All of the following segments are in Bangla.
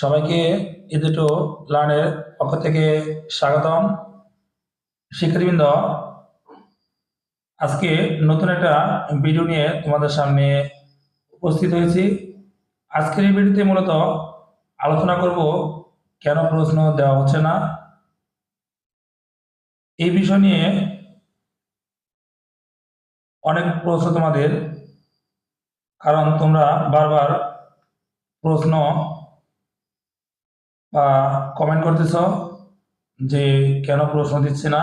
সবাইকে এ দুটো লার্নের পক্ষ থেকে স্বাগতম। শিক্ষার্থীবৃন্দ, আজকে নতুন একটা ভিডিও নিয়ে তোমাদের সামনে উপস্থিত হয়েছি। আজকের এই ভিডিওতে মূলত আলোচনা করব কেন প্রশ্ন দেওয়া হচ্ছে না। এই বিষয় নিয়ে অনেক প্রশ্ন তোমাদের, কারণ তোমরা বারবার প্রশ্ন কমেন্ট করতেছ যে কেন প্রশ্ন দিচ্ছে না?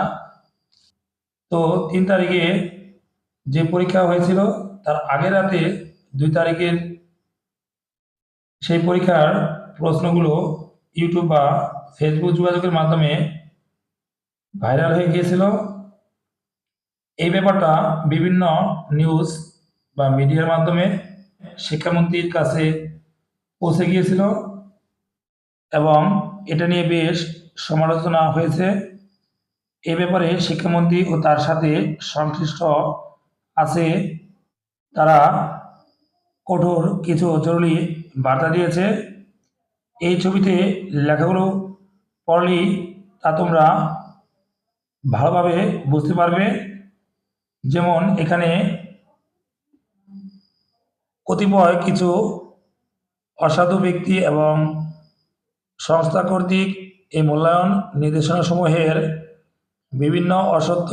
তো তিন তারিখে যে পরীক্ষা হয়েছিল, তার আগের রাতে দুই তারিখের সেই পরীক্ষার প্রশ্নগুলো ইউটিউব বা ফেসবুক যোগাযোগের মাধ্যমে ভাইরাল হয়ে গিয়েছিল। এই ব্যাপারটা বিভিন্ন নিউজ বা মিডিয়ার মাধ্যমে শিক্ষামন্ত্রীর কাছে পৌঁছে গিয়েছিল। এবং এটা নিয়ে বেশ সমালোচনা হয়েছে। এ ব্যাপারে শিক্ষামন্ত্রী ও তার সাথে সংশ্লিষ্ট আছে। তারা কঠোর কিছু জরুরি বার্তা দিয়েছে। এই ছবিতে লেখাগুলো পড়লেই তা তোমরা ভালোভাবে বুঝতে পারবে। যেমন এখানে কতিপয় কিছু অসাধু ব্যক্তি এবং সংস্থা কর্তৃক এই মূল্যায়ন নির্দেশনাসমূহের বিভিন্ন অসত্য,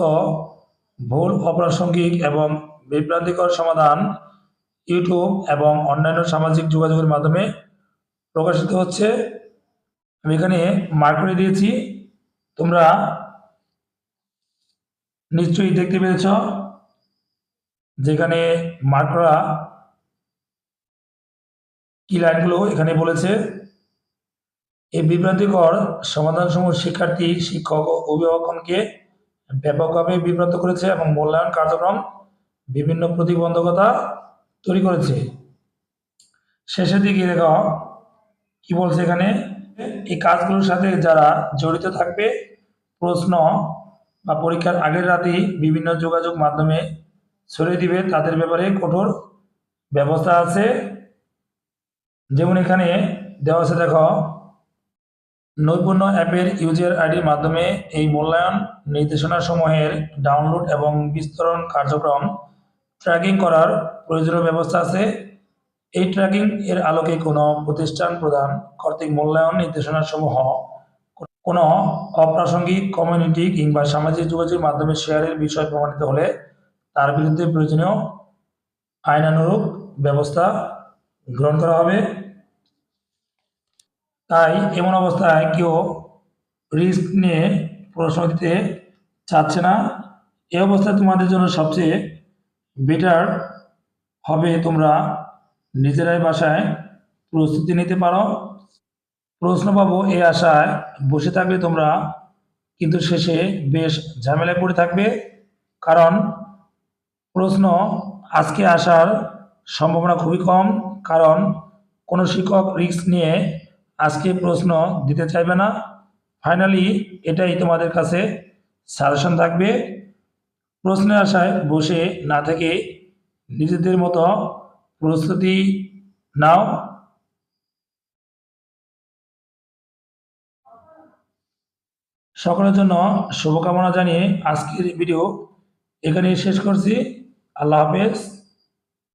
ভুল অপ্রাসঙ্গিক এবং বিভ্রান্তিকর সমাধান ইউটিউব এবং অন্যান্য সামাজিক যোগাযোগের মাধ্যমে প্রকাশিত হচ্ছে। আমি এখানে মার্ক করে দিয়েছি। তোমরা নিশ্চয়ই দেখতে পেরেছ যেখানে মার্ক করা কি লাইনগুলো এখানে বলেছে। এই বিভ্রান্তিকর সমাধানসমূহ শিক্ষার্থী, শিক্ষক ও অভিভাবকগণকে ব্যাপকভাবে বিভ্রান্ত করেছে এবং মূল্যায়ন কার্যক্রম বিভিন্ন প্রতিবন্ধকতা তৈরি করেছে। শেষের দিকে দেখো, কি বলছে এখানে? এই কাজগুলোর সাথে যারা জড়িত থাকবে, প্রশ্ন বা পরীক্ষার আগের রাতেই বিভিন্ন যোগাযোগ মাধ্যমে ছড়িয়ে দিবে। তাদের ব্যাপারে কঠোর ব্যবস্থা আছে। যেমন এখানে দেওয়া আছে, দেখো নৈপুণ্য অ্যাপের ইউজার আইডির মাধ্যমে এই মূল্যায়ন নির্দেশনাসমূহের ডাউনলোড এবং বিস্তরণ কার্যক্রম ট্র্যাকিং করার প্রয়োজনীয় ব্যবস্থা আছে। এই ট্র্যাকিং এর আলোকে কোনো প্রতিষ্ঠান প্রদান কর্তৃক মূল্যায়ন নির্দেশনাসমূহ, কোনো অপ্রাসঙ্গিক কমিউনিটি কিংবা সামাজিক যোগাযোগের মাধ্যমে শেয়ারের বিষয় প্রমাণিত হলে তার বিরুদ্ধে প্রয়োজনীয় আইনানুরূপ ব্যবস্থা গ্রহণ করা হবে। তাই এমন অবস্থায় কেউ রিস্ক নিয়ে প্রশ্ন দিতে চাচ্ছে না। এ অবস্থায় তোমাদের জন্য সবচেয়ে বেটার হবে তোমরা নিজেরাই বাসায় প্রস্তুতি নিতে পারো। প্রশ্ন পাবো এই আশায় বসে থাকলে তোমরা কিন্তু শেষে বেশ ঝামেলায় পড়ে থাকবে। কারণ প্রশ্ন আজকে আসার সম্ভাবনা খুবই কম। কারণ কোনো শিক্ষক রিস্ক নিয়ে আজকে প্রশ্ন দিতে চাইবে না। ফাইনালি এটাই তোমাদের কাছে সাজেশন থাকবে। প্রশ্নের আশায় বসে না থেকে নিজেদের মতো প্রস্তুতি নাও। সকলের জন্য শুভকামনা জানিয়ে আজকের ভিডিও এখানেই শেষ করছি। আল্লাহ হাফেজ।